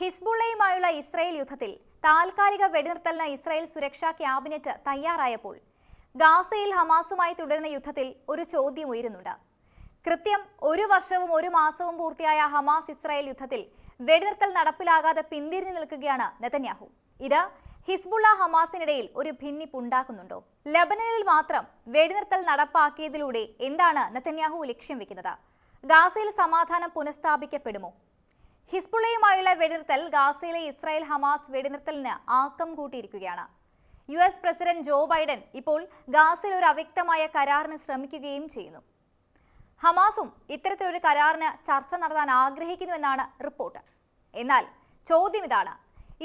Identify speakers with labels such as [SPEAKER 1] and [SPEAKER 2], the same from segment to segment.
[SPEAKER 1] ഹിസ്ബുള്ളയുമായുള്ള Israel യുദ്ധത്തിൽ താൽക്കാലിക വെടിനിർത്തലിന് Israel സുരക്ഷാ ക്യാബിനറ്റ് തയ്യാറായപ്പോൾ ഗാസയിൽ ഹമാസുമായി തുടരുന്ന യുദ്ധത്തിൽ ഒരു ചോദ്യം ഉയരുന്നുണ്ട്. കൃത്യം ഒരു വർഷവും ഒരു മാസവും പൂർത്തിയായ ഹമാസ് ഇസ്രായേൽ യുദ്ധത്തിൽ വെടിനിർത്തൽ നടപ്പിലാകാതെ പിന്തിരിഞ്ഞു നിൽക്കുകയാണ് നെതന്യാഹു. ഇത് ഹിസ്ബുള്ള ഹമാസിനിടയിൽ ഒരു ഭിന്നിപ്പുണ്ടാക്കുന്നുണ്ടോ ലബനനിൽ മാത്രം വെടിനിർത്തൽ നടപ്പാക്കിയതിലൂടെ എന്താണ് നെതന്യാഹു ലക്ഷ്യം വെക്കുന്നത്? ഗാസയിൽ സമാധാനം പുനഃസ്ഥാപിക്കപ്പെടുമോ? ഹിസ്ബുള്ളയുമായുള്ള വെടിനിർത്തൽ ഗാസയിലെ ഇസ്രായേൽ ഹമാസ് വെടിനിർത്തലിന് ആക്കം കൂട്ടിയിരിക്കുകയാണ്. U S president Joe Biden ഇപ്പോൾ ഗാസയിൽ ഒരു അവ്യക്തമായ കരാറിന് ശ്രമിക്കുകയും ചെയ്യുന്നു. ഹമാസും ഇത്തരത്തിലൊരു കരാറിന് ചർച്ച നടത്താൻ ആഗ്രഹിക്കുന്നുവെന്നാണ് റിപ്പോർട്ട്. എന്നാൽ ചോദ്യം ഇതാണ്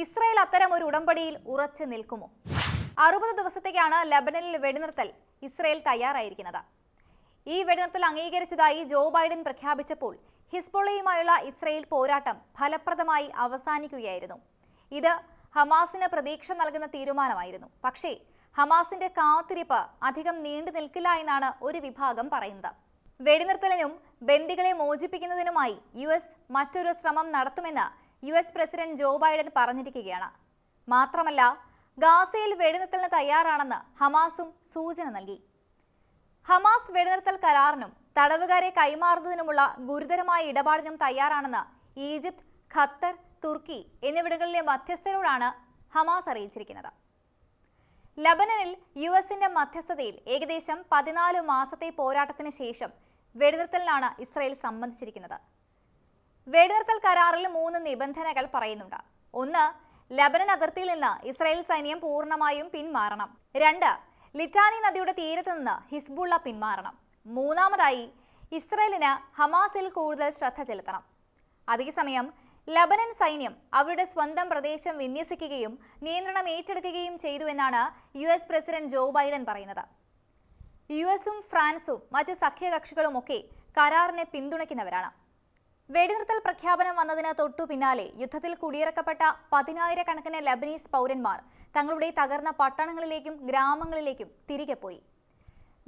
[SPEAKER 1] ഇസ്രായേൽ അത്തരം ഒരു ഉടമ്പടിയിൽ ഉറച്ചു നിൽക്കുമോ? അറുപത് ദിവസത്തേക്കാണ് ലബനനിൽ വെടിനിർത്തൽ ഇസ്രായേൽ തയ്യാറായിരിക്കുന്നത്. ഈ വെടിനിർത്തൽ അംഗീകരിച്ചതായി ജോ ബൈഡൻ പ്രഖ്യാപിച്ചപ്പോൾ ഹിസ്ബുള്ളയുമായുള്ള ഇസ്രയേൽ പോരാട്ടം ഫലപ്രദമായി അവസാനിക്കുകയായിരുന്നു. ഇത് ഹമാസിന് പ്രതീക്ഷ നൽകുന്ന തീരുമാനമായിരുന്നു. പക്ഷേ ഹമാസിന്റെ കാത്തിരിപ്പ് അധികം നീണ്ടു നിൽക്കില്ല എന്നാണ് ഒരു വിഭാഗം പറയുന്നത്. വെടിനിർത്തലിനും ബന്ദികളെ മോചിപ്പിക്കുന്നതിനുമായി യു എസ് മറ്റൊരു ശ്രമം നടത്തുമെന്ന് U S president Joe Biden പറഞ്ഞിരിക്കുകയാണ്. മാത്രമല്ല ഗാസയിൽ വെടിനിർത്തലിന് തയ്യാറാണെന്ന് ഹമാസും സൂചന നൽകി. ഹമാസ് വെടിനിർത്തൽ കരാറിനും തടവുകാരെ കൈമാറുന്നതിനുമുള്ള ഗുരുതരമായ ഇടപാടിനും തയ്യാറാണെന്ന് ഈജിപ്ത് ഖത്തർ തുർക്കി എന്നിവിടങ്ങളിലെ മധ്യസ്ഥരോടാണ് ഹമാസ് അറിയിച്ചിരിക്കുന്നത്. ലബനനിൽ യു എസിന്റെ മധ്യസ്ഥതയിൽ ഏകദേശം പതിനാല് മാസത്തെ പോരാട്ടത്തിന് ശേഷം വെടിനിർത്തലിനാണ് ഇസ്രയേൽ സംബന്ധിച്ചിരിക്കുന്നത് വെടിനിർത്തൽ കരാറിൽ മൂന്ന് നിബന്ധനകൾ പറയുന്നുണ്ട്. ഒന്ന് ലബനൻ അതിർത്തിയിൽ നിന്ന് ഇസ്രായേൽ സൈന്യം പൂർണമായും പിന്മാറണം. രണ്ട് ലിറ്റാനി നദിയുടെ തീരത്ത് നിന്ന് ഹിസ്ബുള്ള പിന്മാറണം. മൂന്നാമതായി ഇസ്രയേലിന് ഹമാസിൽ കൂടുതൽ ശ്രദ്ധ ചെലുത്തണം. അതേസമയം ലബനൻ സൈന്യം അവരുടെ സ്വന്തം പ്രദേശം വിന്യസിക്കുകയും നിയന്ത്രണം ഏറ്റെടുക്കുകയും ചെയ്തുവെന്നാണ് U S president Joe Biden പറയുന്നത്. യു എസും ഫ്രാൻസും മറ്റ് സഖ്യകക്ഷികളുമൊക്കെ കരാറിനെ പിന്തുണയ്ക്കുന്നവരാണ്. വെടിനിർത്തൽ പ്രഖ്യാപനം വന്നതിന് തൊട്ടു പിന്നാലെ യുദ്ധത്തിൽ കുടിയിറക്കപ്പെട്ട പതിനായിരക്കണക്കിന് ലബനീസ് പൗരന്മാർ തങ്ങളുടെ തകർന്ന പട്ടണങ്ങളിലേക്കും ഗ്രാമങ്ങളിലേക്കും തിരികെ പോയി.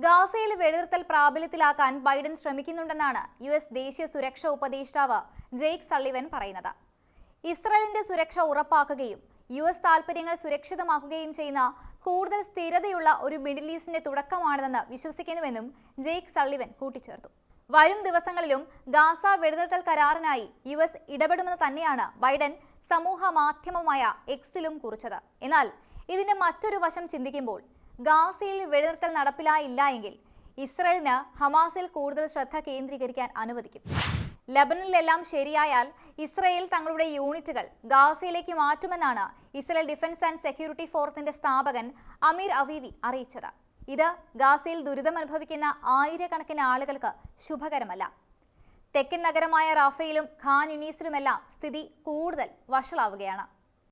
[SPEAKER 1] ഗാസയിൽ വെടിനിർത്തൽ പ്രാബല്യത്തിലാക്കാൻ ബൈഡൻ ശ്രമിക്കുന്നുണ്ടെന്നാണ് യു എസ് ദേശീയ സുരക്ഷാ ഉപദേഷ്ടാവ് ജെയ്ക്ക് സള്ളിവൻ പറയുന്നത്. ഇസ്രയേലിന്റെ സുരക്ഷ ഉറപ്പാക്കുകയും യു എസ് താൽപര്യങ്ങൾ സുരക്ഷിതമാക്കുകയും ചെയ്യുന്ന കൂടുതൽ സ്ഥിരതയുള്ള ഒരു മിഡിൽ ഈസ്റ്റിന്റെ തുടക്കമാണിതെന്ന് വിശ്വസിക്കുന്നുവെന്നും ജെയ്ക്ക് സള്ളിവൻ കൂട്ടിച്ചേർത്തു. വരും ദിവസങ്ങളിലും ഗാസ വെടിനിർത്തൽ കരാറിനായി യു എസ് ഇടപെടുമെന്ന് തന്നെയാണ് ബൈഡൻ സമൂഹ മാധ്യമമായ എക്സിലും കുറിച്ചത്. എന്നാൽ ഇതിന്റെ മറ്റൊരു വശം ചിന്തിക്കുമ്പോൾ ഗാസയിൽ വെടിനിർത്തൽ നടപ്പിലായില്ല എങ്കിൽ ഇസ്രയേലിന് ഹമാസിൽ കൂടുതൽ ശ്രദ്ധ കേന്ദ്രീകരിക്കാൻ അനുവദിക്കും. ലബനനിലെല്ലാം ശരിയായാൽ ഇസ്രയേൽ തങ്ങളുടെ യൂണിറ്റുകൾ ഗാസയിലേക്ക് മാറ്റുമെന്നാണ് ഇസ്രയേൽ ഡിഫൻസ് ആൻഡ് സെക്യൂരിറ്റി ഫോർത്തിന്റെ സ്ഥാപകൻ അമീർ അവീവി അറിയിച്ചത്. ഇത് ഗാസയിൽ ദുരിതമനുഭവിക്കുന്ന ആയിരക്കണക്കിന് ആളുകൾക്ക് ശുഭകരമല്ല. തെക്കൻ നഗരമായ റാഫയിലും ഖാൻ യുനീസിലുമെല്ലാം സ്ഥിതി കൂടുതൽ വഷളാവുകയാണ്.